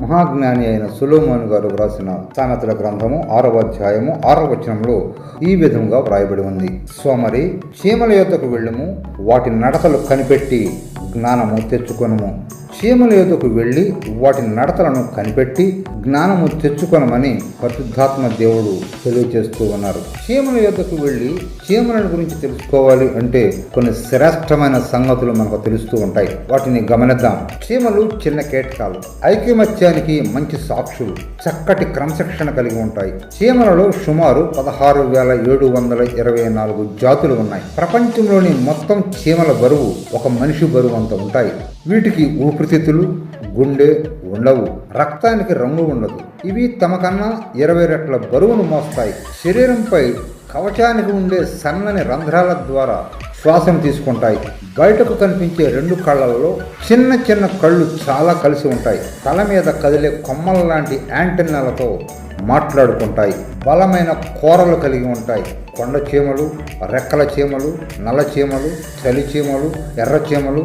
మహాజ్ఞాని అయిన సులోమోన్ గారు వ్రాసిన సామెతల గ్రంథము ఆరవ అధ్యాయము ఆరవ వచనంలో ఈ విధంగా వ్రాయబడి ఉంది. సోమరి చీమల యొద్దకు వెళ్ళము వాటి నడతలు కనిపెట్టి జ్ఞానము తెచ్చుకొనుము. చీమల యొద్దకు వెళ్ళి వాటి నడతలను కనిపెట్టి జ్ఞానము తెచ్చుకొనమని పరిశుద్ధాత్మ దేవుడు తెలియజేస్తూ ఉన్నారు. చీమల యొద్దకు వెళ్ళి చీమలను గురించి తెలుసుకోవాలి అంటే కొన్ని శ్రేష్టమైన సంగతులు మనకు తెలుస్తూ ఉంటాయి. వాటిని గమనిద్దాం. చీమలు చిన్న కీటకాలు. ఐక్యమత్యానికి మంచి సాక్షులు. చక్కటి క్రమశిక్షణ కలిగి ఉంటాయి. చీమలలో సుమారు పదహారు వేల ఏడు వందల ఇరవై నాలుగు జాతులు ఉన్నాయి. ప్రపంచంలోని మొత్తం చీమల బరువు ఒక మనిషి బరువు అంత ఉంటాయి. వీటికి ఊపిరి స్థితులు గుండె ఉండవు రక్తానికి రంగు ఉండదు. ఇవి తమ కన్నా ఇరవై రెట్ల బరువును మోస్తాయి. శరీరంపై కవచానికి ఉండే సన్నని రంధ్రాల ద్వారా శ్వాసను తీసుకుంటాయి. బయటకు కనిపించే రెండు కళ్ళల్లో చిన్న చిన్న కళ్ళు చాలా కలిసి ఉంటాయి. తల మీద కదిలే కొమ్మల లాంటి యాంటెన్నాలతో మాట్లాడుకుంటాయి. బలమైన కూరలు కలిగి ఉంటాయి. కొండ చీమలు రెక్కల చీమలు నల్ల చీమలు చలి చీమలు ఎర్ర చీమలు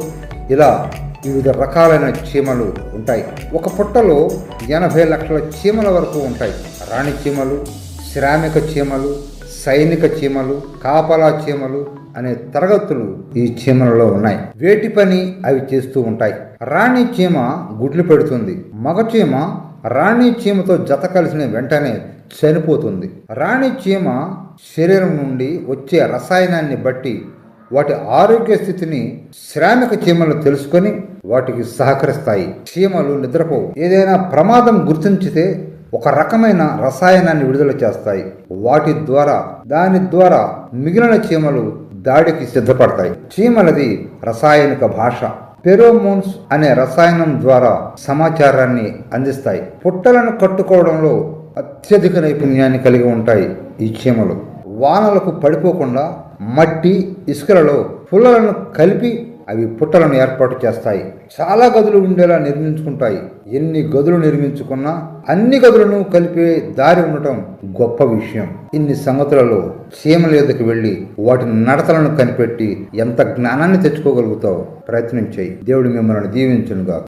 ఇలా వివిధ రకాలైన చీమలు ఉంటాయి. ఒక పుట్టలో ఎనభై లక్షల చీమల వరకు ఉంటాయి. రాణి చీమలు శ్రామిక చీమలు సైనిక చీమలు కాపలా చీమలు అనే తరగతులు ఈ చీమలలో ఉన్నాయి. వేటి పని అవి చేస్తూ ఉంటాయి. రాణి చీమ గుడ్లు పెడుతుంది. మగ చీమ రాణి చీమతో జత కలిసిన వెంటనే చనిపోతుంది. రాణి చీమ శరీరం నుండి వచ్చే రసాయనాన్ని బట్టి వాటి ఆరోగ్య స్థితిని శ్రామిక చీమలు తెలుసుకొని వాటికి సహకరిస్తాయి. చీమలు నిద్రపోవు. ఏదైనా ప్రమాదం గుర్తించితే ఒక రకమైన రసాయనాన్ని విడుదల చేస్తాయి. వాటి ద్వారా దాని ద్వారా మిగిలిన చీమలు దాడికి సిద్ధపడతాయి. చీమలది రసాయనిక భాష. పెరోమోన్స్ అనే రసాయనం ద్వారా సమాచారాన్ని అందిస్తాయి. పుట్టలను కట్టుకోవడంలో అత్యధిక నైపుణ్యాన్ని కలిగి ఉంటాయి ఈ చీమలు. వానలకు పడిపోకుండా మట్టి ఇసుకలలో పుల్లలను కలిపి అవి పుట్టలను ఏర్పాటు చేస్తాయి. చాలా గదులు ఉండేలా నిర్మించుకుంటాయి. ఎన్ని గదులు నిర్మించుకున్నా అన్ని గదులను కలిపే దారి ఉండటం గొప్ప విషయం. ఇన్ని సంగతులలో చీమల ఎదుకు వెళ్ళి వాటి నడతలను కనిపెట్టి ఎంత జ్ఞానాన్ని తెచ్చుకోగలుగుతావు ప్రయత్నించాయి. దేవుడు మిమ్మల్ని దీవించునుగా